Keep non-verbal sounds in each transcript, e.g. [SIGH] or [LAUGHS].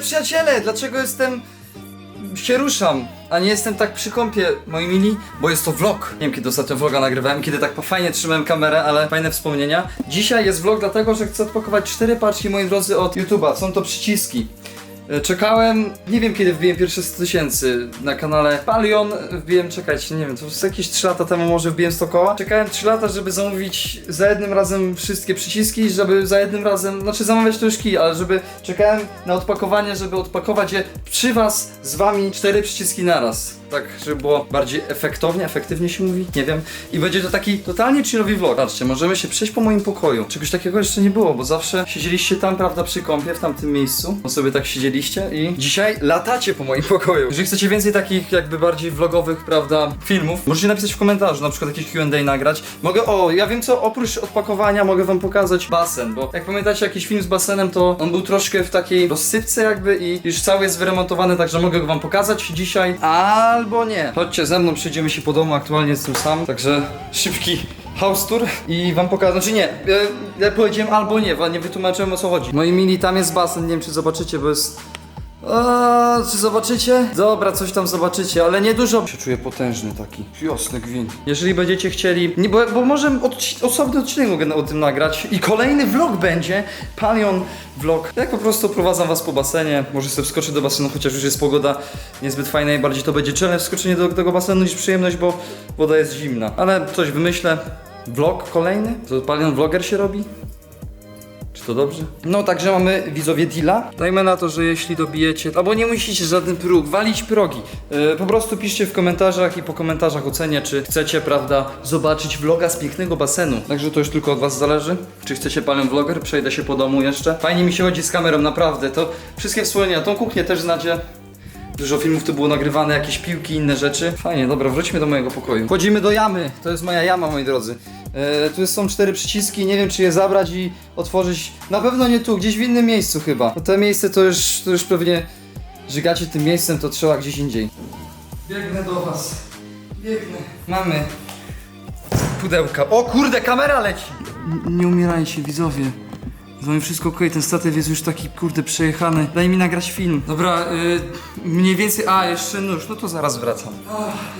przyjaciele, dlaczego jestem... się ruszam, a nie jestem tak przy kąpie, moi mili? Bo jest to vlog. Nie wiem, kiedy ostatnio vloga nagrywałem, kiedy tak fajnie trzymałem kamerę, ale fajne wspomnienia. Dzisiaj jest vlog dlatego, że chcę odpakować cztery paczki, moi drodzy, od YouTube'a. Są to przyciski. E, Czekałem, nie wiem kiedy wbiłem pierwsze 100 tysięcy na kanale Palion, wbiłem, czekajcie, nie wiem, to jest jakieś 3 lata temu może wbiłem 100 koła. Czekałem 3 lata, żeby zamówić za jednym razem wszystkie przyciski, żeby za jednym razem, znaczy zamawiać to już ale żeby czekałem na odpakowanie, żeby odpakować je przy was, z wami, cztery przyciski naraz. Tak, żeby było bardziej efektownie, efektywnie się mówi, nie wiem. I będzie to taki totalnie chillowy vlog. Patrzcie, możemy się przejść po moim pokoju. Czegoś takiego jeszcze nie było, bo zawsze siedzieliście tam, prawda, przy kąpie, w tamtym miejscu. Bo sobie tak siedzieliście i dzisiaj latacie po moim pokoju. Jeżeli chcecie więcej takich jakby bardziej vlogowych, prawda, filmów, możecie napisać w komentarzu, na przykład jakieś Q&A nagrać. Mogę, o, ja wiem co, oprócz odpakowania mogę wam pokazać basen, bo jak pamiętacie jakiś film z basenem, to on był troszkę w takiej rozsypce jakby i już cały jest wyremontowany, także mogę go wam pokazać dzisiaj. Albo nie. Chodźcie ze mną, przejdziemy się po domu, aktualnie jestem sam, także szybki house tour i wam pokażę, znaczy nie, e, ja powiedziałem albo nie, wa- nie wytłumaczyłem o co chodzi. Moi mili, tam jest basen, nie wiem czy zobaczycie, bo jest... A, czy zobaczycie? Dobra, coś tam zobaczycie, ale nie dużo. Się czuję potężny taki. Jasny gwint. Jeżeli będziecie chcieli. Nie, bo, bo może odci- osobny odcinek mogę o tym nagrać. I kolejny vlog będzie. Palion vlog. Jak po prostu prowadzam was po basenie. Może sobie wskoczyć do basenu, chociaż już jest pogoda niezbyt fajna i bardziej to będzie challenge wskoczenie do tego basenu niż przyjemność, bo woda jest zimna. Ale coś wymyślę. Vlog kolejny? To Palion vloger się robi? Czy to dobrze? No, także mamy widzowie deala. Dajmy na to, że jeśli dobijecie, albo nie musicie żaden próg, walić progi. Yy, po prostu piszcie w komentarzach i po komentarzach ocenię, czy chcecie, prawda, zobaczyć vloga z pięknego basenu. Także to już tylko od was zależy. Czy chcecie panią vloger? Przejdę się po domu jeszcze. Fajnie mi się chodzi z kamerą, naprawdę. To wszystkie wspomnienia, tą kuchnię też znacie. Dużo filmów tu było nagrywane, jakieś piłki, inne rzeczy. Fajnie, dobra, wróćmy do mojego pokoju. Wchodzimy do jamy, to jest moja jama, moi drodzy. E, tu są cztery przyciski, nie wiem czy je zabrać i otworzyć. Na pewno nie tu, gdzieś w innym miejscu chyba. Bo to miejsce to już, to już pewnie żygacie tym miejscem, to trzeba gdzieś indziej. Biegnę do was. Biegnę. Mamy pudełka. O kurde, kamera leci! N- nie umierajcie, widzowie. Z wami wszystko okej, ten statyw jest już taki kurde przejechany. Daj mi nagrać film. Dobra, y, mniej więcej. A, jeszcze nóż, no to zaraz wracam.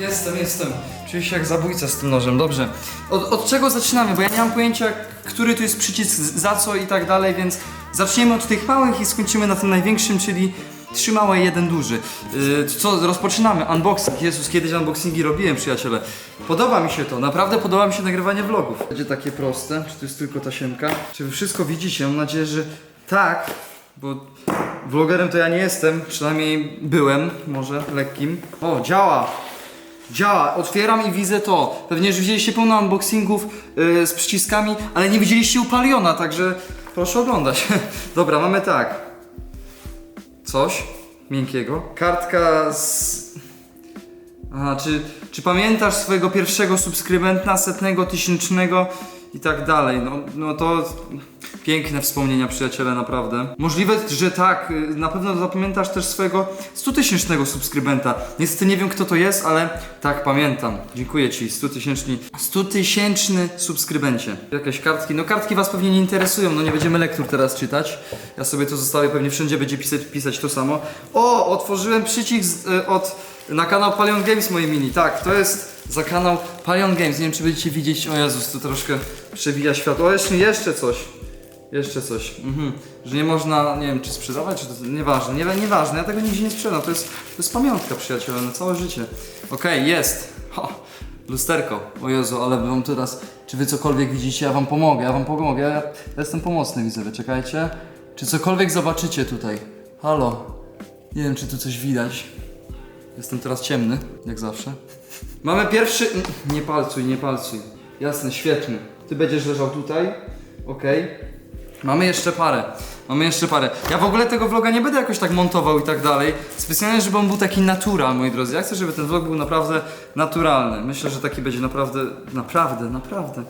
Jestem, jestem. Czuję się jak zabójca z tym nożem, dobrze. Od, od czego zaczynamy? Bo ja nie mam pojęcia, który tu jest przycisk za co i tak dalej, więc zaczniemy od tych małych i skończymy na tym największym, czyli trzy małe i jeden duży. Yy, co, rozpoczynamy. Unboxing. Jezus, kiedyś unboxingi robiłem, przyjaciele. Podoba mi się to, naprawdę podoba mi się nagrywanie vlogów. Będzie takie proste, czy to jest tylko tasiemka? Czy wy wszystko widzicie? Mam nadzieję, że tak, bo vlogerem to ja nie jestem, przynajmniej byłem, może lekkim. O, działa! Działa, otwieram i widzę to. Pewnie, że widzieliście pełno unboxingów yy, z przyciskami, ale nie widzieliście u Paliona, także proszę oglądać. [LAUGHS] Dobra, mamy tak. Coś miękkiego. Kartka z... Aha, czy, czy pamiętasz swojego pierwszego subskrybenta, setnego, tysięcznego i tak dalej? No, no to piękne wspomnienia, przyjaciele, naprawdę. Możliwe, że tak, y, na pewno zapamiętasz też swojego 100 tysięcznego subskrybenta. Niestety nie wiem kto to jest, ale tak, pamiętam. Dziękuję Ci, 100 tysięczny, 100 tysięczny subskrybencie. Jakieś kartki, no kartki Was pewnie nie interesują, no nie będziemy lektur teraz czytać. Ja sobie to zostawię, pewnie wszędzie będzie pisać, pisać to samo. O, otworzyłem przycisk y, od na kanał Palion Games moje mini, tak, to jest za kanał Palion Games, nie wiem czy będziecie widzieć, o Jezus, tu troszkę przebija światło, o jeszcze, jeszcze coś, jeszcze coś, mhm. że nie można, nie wiem czy sprzedawać, czy to, nieważne, nie, nieważne, ja tego nigdzie nie sprzedam, to jest, to jest pamiątka przyjaciele, na całe życie. Okej, jest, ho, lusterko, o Jezu, ale wam teraz, czy wy cokolwiek widzicie, ja wam pomogę, ja wam pomogę, ja, ja jestem pomocny widzowie, czekajcie, czy cokolwiek zobaczycie tutaj, halo, nie wiem czy tu coś widać, Jestem teraz ciemny, jak zawsze. Mamy pierwszy... Nie palcuj, nie palcuj. Jasne, świetny. Ty będziesz leżał tutaj. Okej. Mamy jeszcze parę. Mamy jeszcze parę. Ja w ogóle tego vloga nie będę jakoś tak montował i tak dalej. Specjalnie, żeby on był taki natural, moi drodzy. Ja chcę, żeby ten vlog był naprawdę naturalny. Myślę, że taki będzie naprawdę, naprawdę, naprawdę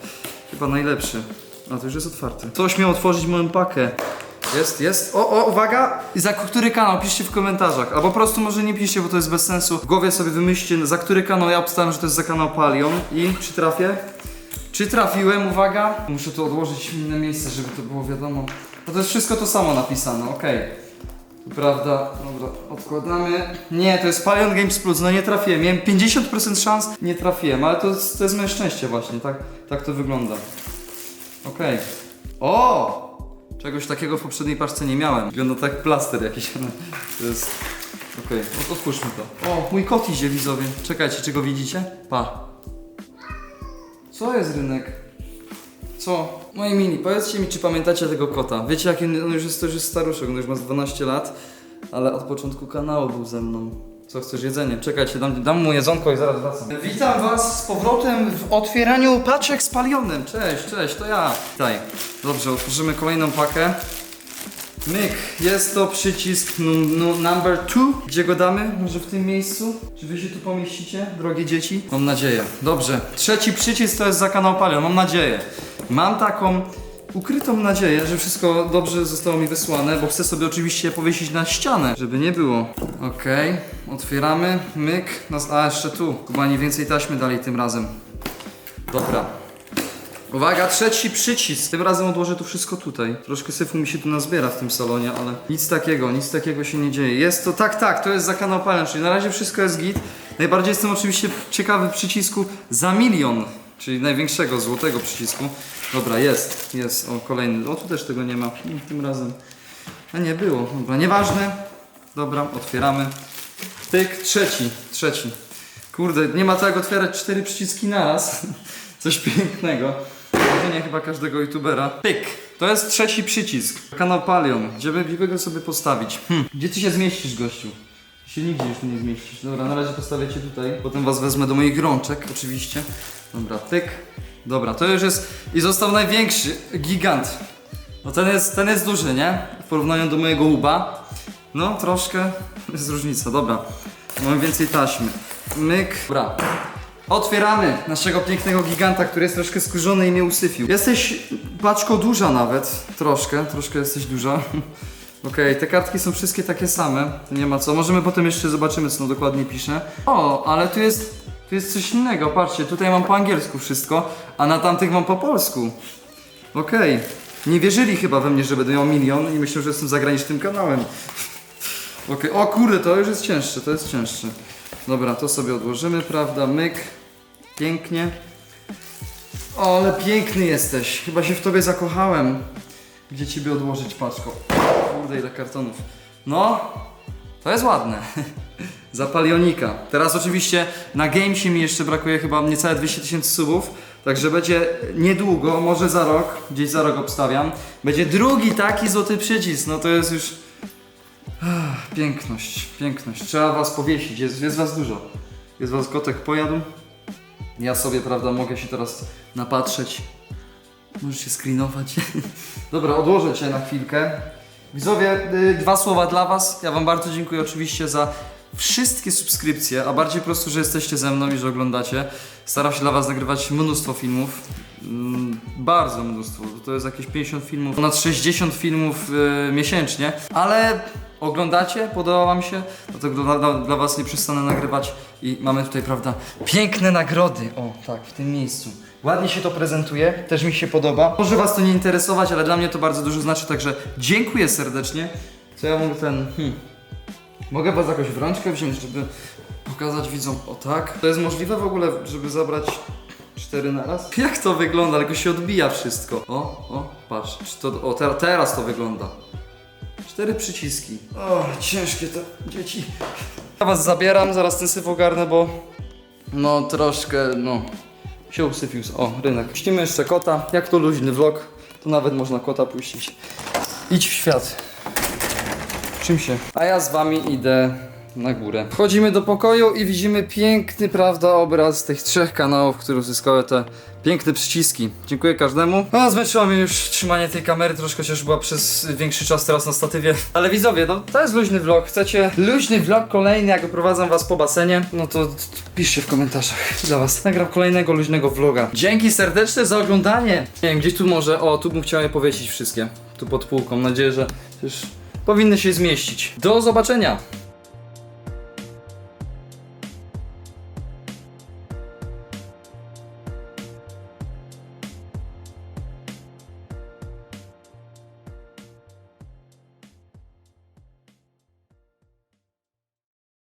chyba najlepszy. A to już jest otwarty. Ktoś miał otworzyć moją pakę. Jest, jest. O, o, uwaga! Za który kanał? Piszcie w komentarzach. Albo po prostu może nie piszcie, bo to jest bez sensu. W głowie sobie wymyślcie, za który kanał. Ja obstałem, że to jest za kanał Palion. I czy trafię? Czy trafiłem? Uwaga. Muszę tu odłożyć w inne miejsce, żeby to było wiadomo. Bo to jest wszystko to samo napisane, okej. Prawda, dobra, odkładamy. Nie, to jest Palion Games Plus, no nie trafiłem. Miałem 50% szans, nie trafiłem, ale to, jest- to jest moje szczęście właśnie, tak, tak to wygląda. Okej. O! Czegoś takiego w poprzedniej paczce nie miałem. Wygląda tak plaster jakiś. [LAUGHS] To jest... Okej, okay. otwórzmy to. O, mój kot idzie widzowie. Czekajcie, czy go widzicie? Pa. Co jest rynek? Co? Moi mili, powiedzcie mi, czy pamiętacie tego kota? Wiecie, jaki on już jest, to już jest staruszek, on już ma z 12 lat, ale od początku kanału był ze mną. Co chcesz jedzenie? Czekajcie, dam, dam mu jedzonko i zaraz wracam. Witam was z powrotem w otwieraniu paczek z palionem. Cześć, cześć, to ja. Witaj. Dobrze, otworzymy kolejną pakę. Myk, jest to przycisk num, num, number 2. Gdzie go damy? Może w tym miejscu? Czy wy się tu pomieścicie, drogie dzieci? Mam nadzieję. Dobrze, trzeci przycisk to jest za kanał Palion, mam nadzieję. Mam taką ukrytą nadzieję, że wszystko dobrze zostało mi wysłane, bo chcę sobie oczywiście powiesić na ścianę, żeby nie było. Okej, otwieramy, myk, Nas- a jeszcze tu, chyba nie więcej taśmy dalej tym razem. Dobra, Uwaga, trzeci przycisk. Tym razem odłożę to wszystko tutaj. Troszkę syfu mi się tu nazbiera w tym salonie, ale nic takiego, nic takiego się nie dzieje. Jest to, tak, tak, to jest za kanał Palion, czyli na razie wszystko jest git. Najbardziej jestem oczywiście ciekawy przycisku za milion, czyli największego złotego przycisku. Dobra, jest, jest, o kolejny. O, tu też tego nie ma, tym razem. A nie było, dobra, nieważne. Dobra, otwieramy. Tyk, trzeci, trzeci. Kurde, nie ma tak jak otwierać cztery przyciski naraz. [LAUGHS] Coś pięknego. Marzenie chyba każdego youtubera. Pyk! To jest trzeci przycisk. Kanał Palion. Gdzie by go sobie postawić? Hm. Gdzie ty się zmieścisz, gościu? Się nigdzie już nie zmieścisz. Dobra, na razie postawię cię tutaj. Potem was wezmę do moich rączek, oczywiście. Dobra, pyk. Dobra, to już jest... I został największy. Gigant. No ten jest, ten jest duży, nie? W porównaniu do mojego łuba. No, troszkę [LAUGHS] jest różnica. Dobra. Mamy więcej taśmy. Myk. Dobra. Otwieramy naszego pięknego giganta, który jest troszkę skurzony i mnie usyfił. Jesteś paczko duża nawet. Troszkę, troszkę jesteś duża. [LAUGHS] Okej, te kartki są wszystkie takie same. Nie ma co. Możemy potem jeszcze zobaczymy, co dokładnie pisze. O, ale tu jest, tu jest coś innego. Patrzcie, tutaj mam po angielsku wszystko, a na tamtych mam po polsku. Okej. Nie wierzyli chyba we mnie, że będę miał milion i myślą, że jestem zagranicznym kanałem. [LAUGHS] Okej, o kurde, to już jest cięższe, to jest cięższe. Dobra, to sobie odłożymy, prawda? Myk. Pięknie. O, ale piękny jesteś. Chyba się w tobie zakochałem. Gdzie ciebie odłożyć, paczko? Kurde, ile kartonów. No, to jest ładne. [LAUGHS] Zapalionika. Teraz oczywiście na Gamesie mi jeszcze brakuje chyba niecałe 200 tysięcy subów. Także będzie niedługo, może za rok, gdzieś za rok obstawiam. Będzie drugi taki złoty przycisk. No to jest już. Ach, Piękność, piękność. Trzeba was powiesić, jest, jest was dużo. Jest was kotek pojadł. Ja sobie, prawda, mogę się teraz napatrzeć. Możesz się screenować. [LAUGHS] Dobra, odłożę cię na chwilkę. Widzowie, y, dwa słowa dla was. Ja wam bardzo dziękuję oczywiście za wszystkie subskrypcje, a bardziej po prostu, że jesteście ze mną i że oglądacie. Staram się dla was nagrywać mnóstwo filmów. Mm, bardzo mnóstwo. To jest jakieś 50 filmów, ponad 60 filmów y, miesięcznie, ale oglądacie, podoba wam się, dlatego dla, dla, dla was nie przestanę nagrywać i mamy tutaj, prawda, piękne nagrody. O, tak, w tym miejscu. Ładnie się to prezentuje, też mi się podoba. Może was to nie interesować, ale dla mnie to bardzo dużo znaczy, także dziękuję serdecznie. Co ja mogę ten... Hmm. Mogę was jakoś w rączkę wziąć, żeby pokazać widzom, o tak. To jest możliwe w ogóle, żeby zabrać cztery na raz? Jak to wygląda? Tylko się odbija wszystko. O, o, patrz. Czy to, o, te, teraz to wygląda. Cztery przyciski. O, ciężkie to dzieci. Ja was zabieram, zaraz ten syf ogarnę, bo no troszkę, no się usypił. O, rynek. Puścimy jeszcze kota. Jak to luźny vlog, to nawet można kota puścić. Idź w świat. Czym się? A ja z wami idę na górę. Wchodzimy do pokoju i widzimy piękny, prawda, obraz tych trzech kanałów, które uzyskały te piękne przyciski. Dziękuję każdemu. No, zmęczyło mnie już trzymanie tej kamery, troszkę chociaż była przez większy czas teraz na statywie. Ale widzowie, no to jest luźny vlog. Chcecie luźny vlog kolejny, jak oprowadzam was po basenie? No to piszcie w komentarzach dla was. Nagram kolejnego luźnego vloga. Dzięki serdeczne za oglądanie. Nie wiem, gdzieś tu może, o, tu bym chciał je powiesić wszystkie. Tu pod półką. Mam nadzieję, że już powinny się zmieścić. Do zobaczenia!